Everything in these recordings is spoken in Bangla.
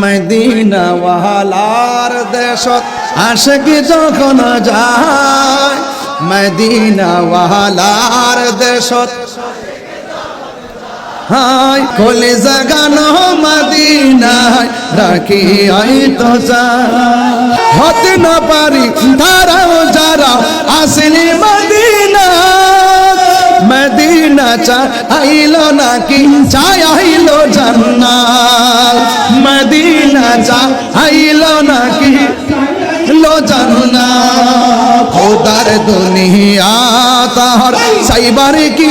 মদিনা ওয়ালার দেশত আশকি যখন যায় মদিনা ওয়ালার দেশত হাই কলি জাগানো মদিনায় রাখি আই তো হতে না পারি তারাও যারা আসেনি মদিনা মদিনা চা আইলো নাকি চাই আইলো জান্নাত। মদিনা চা আইলো নাকি? লো জান্নাত। খোদার দুনিয়া তাহার সাইবার কি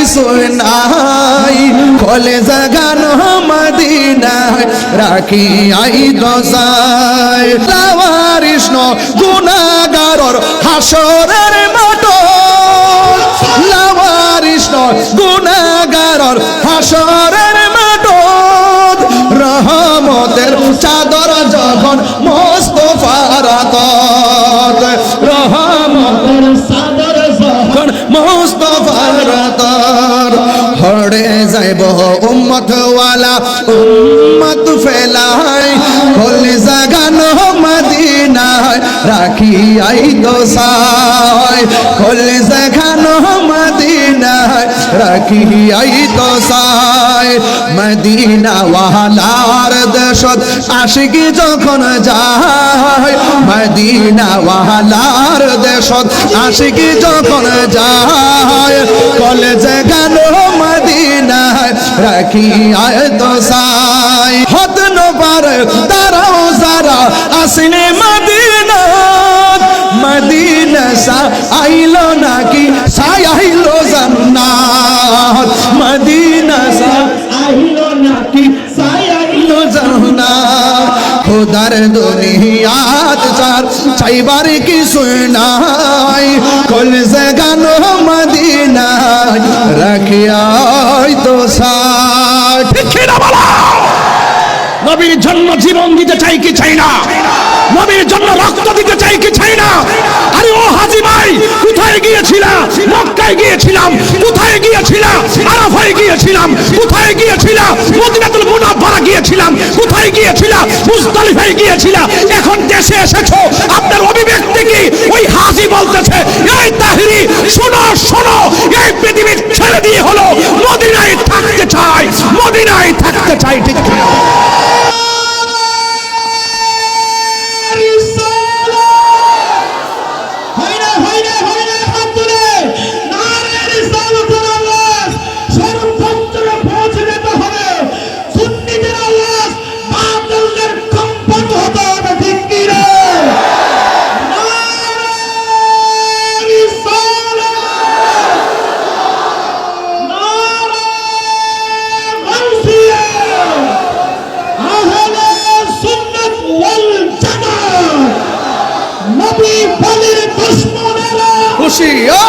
নাই। খোলে জাগানো মদিনায় রাখি আই দশায় লাওয়ারিষ্ণ গুণাগারর হাসরের মাঠ। লাওয়ারিষ্ণ গুণাগারর হাসরের যখন মোস্তফার তত রহমত চাদর যখন মোস্তফার তর হড়ে যাইব উম্মত ওয়ালা উম্মত ফেলাই। কলি জাগানো মদিনায় রাখি আই দোসায় কলি জাগানো মদিনায় রাখি আই দোসায় মদিনা ওয়ালার দেশত আশিকি যখন যায় মদিনা ওয়ালার দেশত আশিকি যখন যায় কলেজে গান মদিনায় রাখি আয় দোসাই হত নবার তারাও যারা আসিনে মদিনা সা আইলো নাকি? সাই আইলো জান্নাত। মদিনা সা আইলো নাকি? সাই আইলো জান্নাত। খোদার দুনিয়াত চার, চাইবার কি শুনাই কল জাগানো মদিনায় রাখিয়াই তো সাই ঠিক না বলা? নবীর জন্য জীবন দিতে চাই কি চাই না? নবীর জন্য রক্ত দিতে চাই কি চাই না? আরে ও ভাই কোথায় গিয়েছিলাম? গিয়েছিলাম। গিয়েছিলাম? গিয়েছিলাম। গিয়েছিলাম? গিয়েছিলাম। এখন এসেছ। আপনার অভিব্যক্তি কি? ওই হাজি বলতেছে, এই তাহিরি জামাত নবী বলির দুশ্মনেরা খুশি